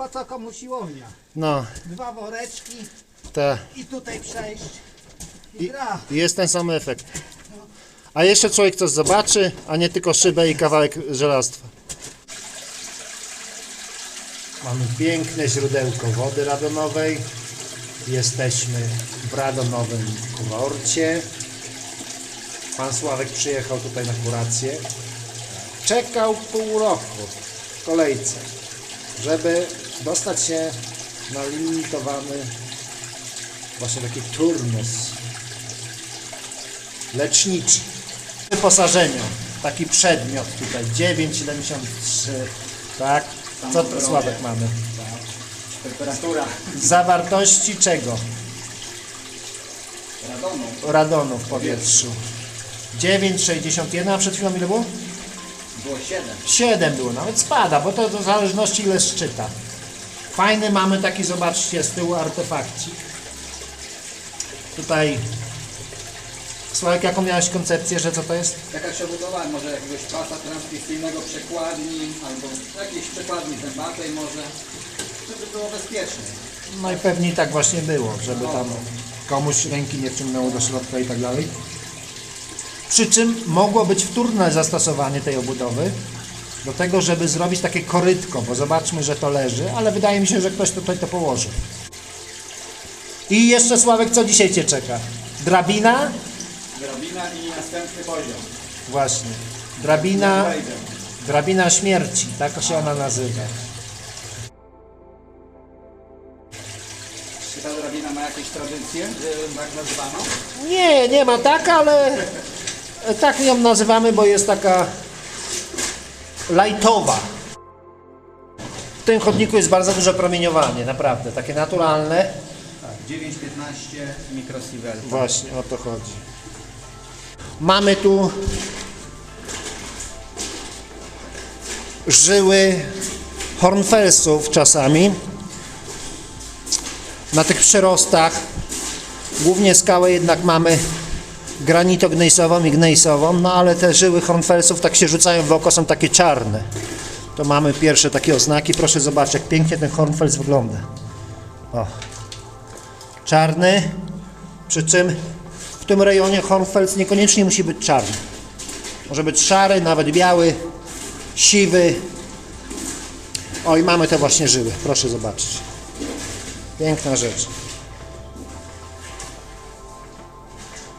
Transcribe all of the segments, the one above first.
po co komu siłownia? No, Dwa woreczki te. i tutaj przejść. I, I, gra. i jest ten sam efekt. A jeszcze człowiek coś zobaczy, a nie tylko szybę i kawałek żelastwa. Mamy piękne źródełko wody radonowej. Jesteśmy w radonowym kurorcie. Pan Sławek przyjechał tutaj na kurację. Czekał pół roku w kolejce, żeby dostać się na limitowany właśnie taki turnus leczniczy. W wyposażeniu taki przedmiot tutaj 9,73 tak? Co to Sławek mamy? Temperatura Zawartości czego? radonu Radonu w powietrzu. 9,61, a przed chwilą ile było? było 7. 7 było, nawet spada, bo to w zależności ile szczyta. Fajny mamy taki, zobaczcie, z tyłu artefakcik. Tutaj Sławek, jaką miałeś koncepcję, że co to jest? Jakaś obudowa, może jakiegoś pasa transmisyjnego przekładni, albo jakiejś przekładni zębatej może, żeby było bezpiecznie. No i pewnie tak właśnie było, żeby tam komuś ręki nie wciągnęło do środka i tak dalej. Przy czym mogło być wtórne zastosowanie tej obudowy do tego, żeby zrobić takie korytko, bo zobaczmy, że to leży, ale wydaje mi się, że ktoś tutaj to położy. I jeszcze Sławek, co dzisiaj Cię czeka? Drabina? Drabina i następny poziom. Właśnie. Drabina, drabina śmierci, tak się ona nazywa. Czy ta drabina ma jakieś tradycje, że tak nazywano? Nie, nie ma tak, ale tak ją nazywamy, bo jest taka lajtowa. W tym chodniku jest bardzo duże promieniowanie, naprawdę, takie naturalne. Tak, 9-15 mikrosievert. Właśnie o to chodzi. Mamy tu żyły hornfelsów czasami. Na tych przyrostach głównie skałę jednak mamy granitognejsową i gnejsową, no ale te żyły hornfelsów tak się rzucają w oko, są takie czarne. To mamy pierwsze takie oznaki. Proszę zobaczyć, jak pięknie ten hornfels wygląda. O. Czarny, przy czym w tym rejonie Hornfels niekoniecznie musi być czarny. Może być szary, nawet biały, siwy. O i mamy te właśnie żyły. Proszę zobaczyć. Piękna rzecz.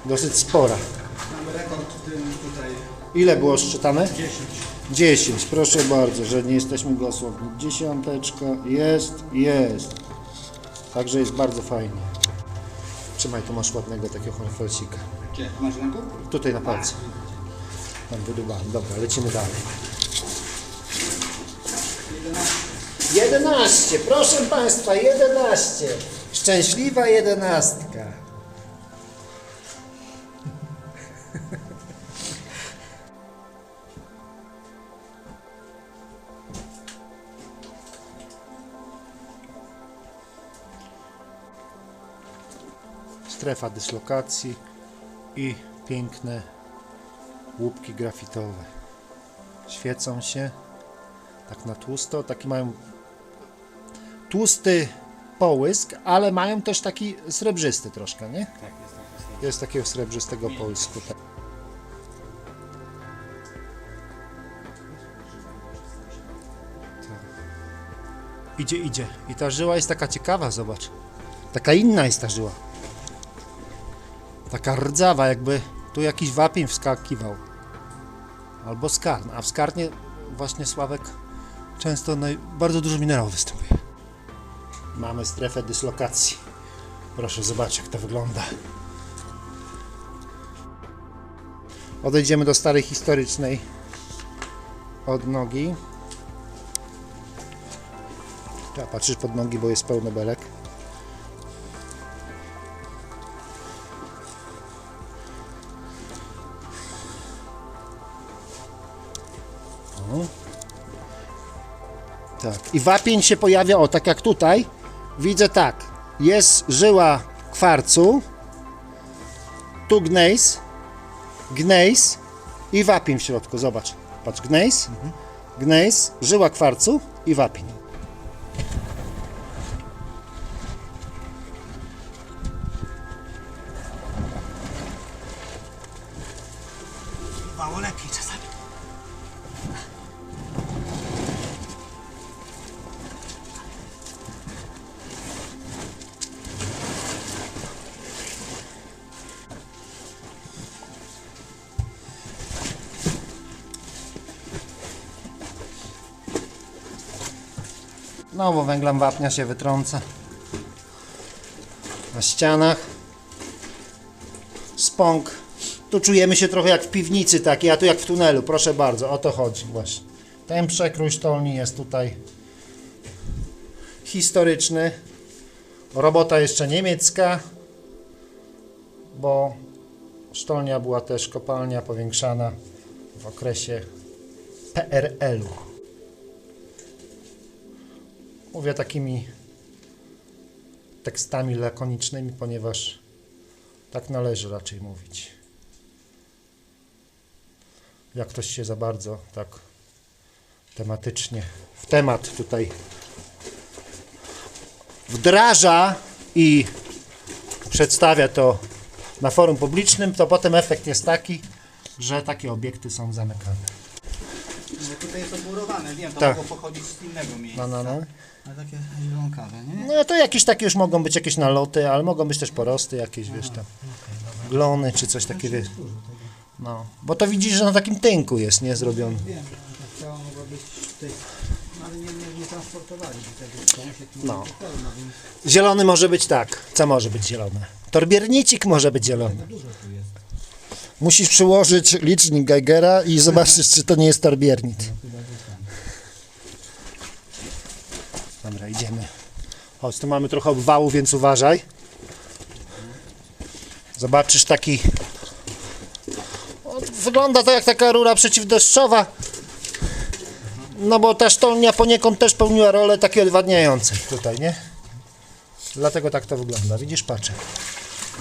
Dosyć spora. Mamy rekord w tym tutaj Ile było szczytane? 10. 10, proszę bardzo, że nie jesteśmy głosowni. Dziesiąteczka, jest, jest. Także jest bardzo fajnie. Trzymaj, tu masz ładnego takiego hornfelsika. Gdzie? Masz w ręku? Tutaj na palcu. Tam wydubałem. Dobra, lecimy dalej. 11, proszę Państwa, 11. Szczęśliwa jedenastka. Strefa dyslokacji i piękne łupki grafitowe. Świecą się tak na tłusto, taki mają tłusty połysk, ale mają też taki srebrzysty troszkę, nie? Tak, jest. Jest takiego srebrzystego połysku. Tak. Idzie, idzie. I ta żyła jest taka ciekawa, zobacz. Taka inna jest ta żyła. Taka rdzawa, jakby tu jakiś wapień wskakiwał. Albo skarn. A w skarnie właśnie Sławek często naj... bardzo dużo minerałów występuje. Mamy strefę dyslokacji. Proszę zobaczyć, jak to wygląda. Odejdziemy do starej historycznej odnogi. Trzeba patrzeć pod nogi, bo jest pełno belek. Tak. I wapień się pojawia, o tak jak tutaj. Widzę tak. Jest żyła kwarcu. Tu gnejs. Gnejs i wapień w środku. Zobacz. Patrz, gnejs, gnejs, żyła kwarcu i wapień. Znowu węglem wapnia się wytrąca. Na ścianach. Spąk. Tu czujemy się trochę jak w piwnicy takiej, a tu jak w tunelu. Proszę bardzo, o to chodzi właśnie. Ten przekrój sztolni jest tutaj historyczny. Robota jeszcze niemiecka, bo sztolnia była też kopalnia powiększana w okresie PRL-u. Mówię takimi tekstami lakonicznymi, ponieważ tak należy raczej mówić. Jak ktoś się za bardzo tak tematycznie w temat tutaj wdraża i przedstawia to na forum publicznym, to potem efekt jest taki, że takie obiekty są zamykane. No tutaj jest odmurowane, wiem, to Tak. mogło pochodzić z innego miejsca. No, no, no. Ale takie zielonkawe, nie? No to jakieś takie już mogą być jakieś naloty, ale mogą być też porosty jakieś, wiesz tam, glony czy coś takiego, wiesz. No, bo to widzisz, że na takim tynku jest, nie, zrobiony. Wiem, ta chciała mogła być tutaj, no ale nie, nie, nie transportowali tego, No. no. pełno, więc Zielony może być tak. Co może być zielone? Torbiernicik może być zielony. dużo tu jest. Musisz przyłożyć licznik Geigera i zobaczysz, czy to nie jest torbiernit. Dobra, idziemy. Chodź, tu mamy trochę obwału, więc uważaj. Zobaczysz taki... Wygląda to jak taka rura przeciwdeszczowa. No bo ta sztolnia poniekąd też pełniła rolę takiej odwadniającej tutaj, nie? Dlatego tak to wygląda. Widzisz, patrzę.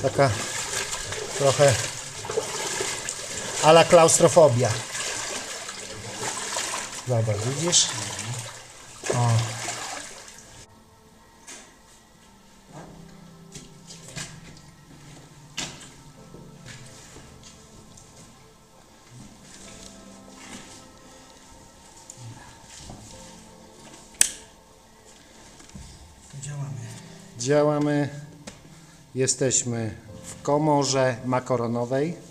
Taka trochę ala klaustrofobia. Dobra, widzisz? O. Działamy. Działamy. Jesteśmy w komorze makaronowej.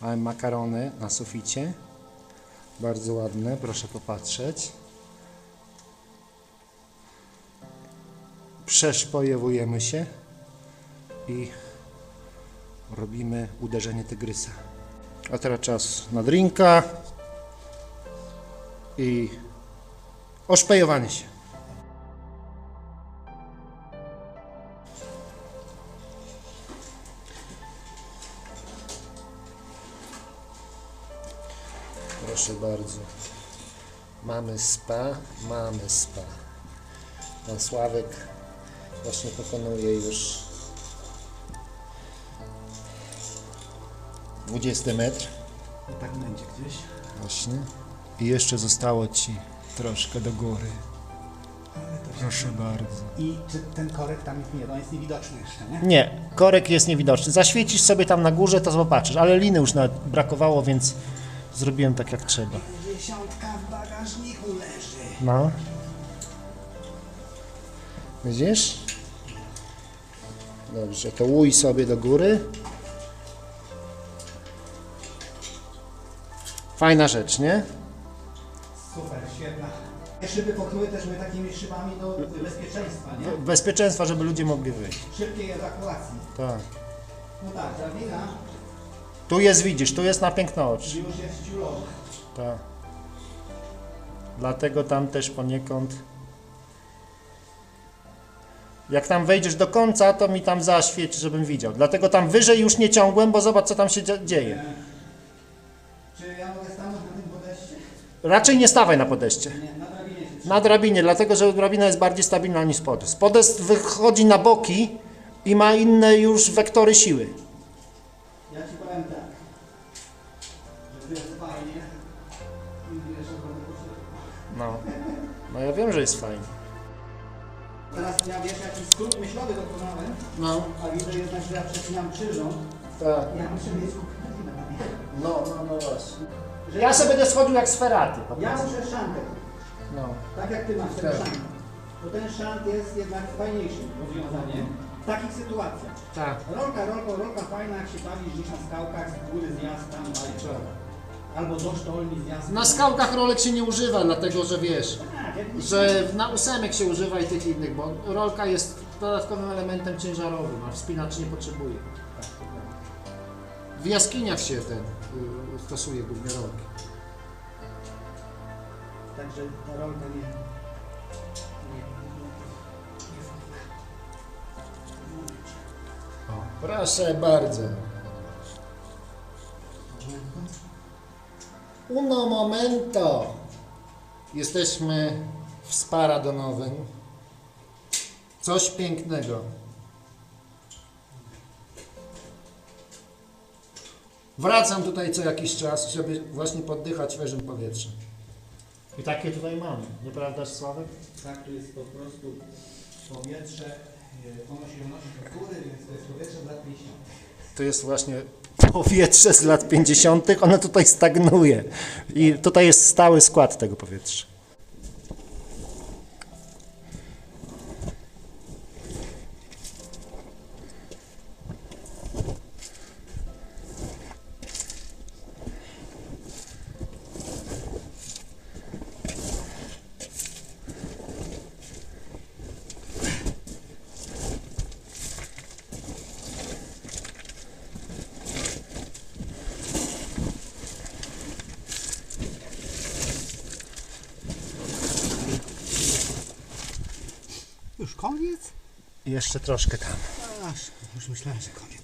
Mamy makarony na suficie. Bardzo ładne, proszę popatrzeć. Przeszpojewujemy się i robimy uderzenie tygrysa. A teraz czas na drinka i oszpejowanie się. Proszę bardzo. Mamy spa, mamy spa. Pan Sławek właśnie pokonuje już 20 metr. No tak będzie gdzieś. Właśnie. I jeszcze zostało Ci troszkę do góry. Proszę bardzo. I czy ten korek tam jest, nie, on jest niewidoczny jeszcze, nie? Nie, korek jest niewidoczny. Zaświecisz sobie tam na górze, to zobaczysz. Ale liny już brakowało, więc zrobiłem tak jak trzeba. Dziesiątka w bagażniku leży. No. Widzisz? Dobrze, to łuj sobie do góry. Fajna rzecz, nie? Super, świetna. Te Szyby pokryte też były takimi szybami do bezpieczeństwa, nie? Bezpieczeństwa, żeby ludzie mogli wyjść. Szybkiej ewakuacji. Tak. No tak, drabina Tu jest, widzisz, tu jest na piękne oczy. już jest ciulowa. Tak. Dlatego tam też poniekąd. Jak tam wejdziesz do końca, to mi tam zaświeć, żebym widział. Dlatego tam wyżej już nie ciągłem, bo zobacz, co tam się dzie- dzieje. Czy ja mogę stanąć na tym podejście? Raczej nie stawaj na podejście. Nie, na drabinie Na drabinie, dlatego że drabina jest bardziej stabilna niż podest. Podest wychodzi na boki i ma inne już wektory siły. Ja ci powiem tak, że tu jest fajnie i wiesz, że będę. No. No ja wiem, że jest fajnie. Teraz ja wiesz jaki skrót myślowy dokonałem, No. a widzę jednak, że ja przecinam krzyżą. Tak. Ja muszę mieć skupienie na mnie. No, no, no właśnie. że Ja sobie będę schodził jak sferaty. po ja prostu. muszę szantek, No. tak jak ty masz ten Tak. szant. Bo ten szant jest jednak fajniejszym rozwiązaniem takich sytuacjach. Tak. Rolka, rolka, rolka fajna, jak się bawisz gdzieś na skałkach, z góry zjazd tam, albo do sztolni zjazd. Na skałkach rolek się nie używa, dlatego że wiesz, Tak, jak że na ósemek się używa i tych innych, bo rolka jest dodatkowym elementem ciężarowym, a wspinacz nie potrzebuje. W jaskiniach się ten y, stosuje głównie rolki. Także ta rolka nie Proszę bardzo. Uno momento. Jesteśmy w Sparadonowym. Coś pięknego. Wracam tutaj co jakiś czas, żeby właśnie poddychać świeżym powietrzem. I takie tutaj mamy, nieprawdaż Sławek? Tak, tu jest po prostu powietrze, ono się do góry, więc to jest powietrze z lat 50. To jest właśnie powietrze z lat 50., ono tutaj stagnuje. I tutaj jest stały skład tego powietrza. Już koniec? Jeszcze troszkę tam. Aż, już myślałem, że koniec.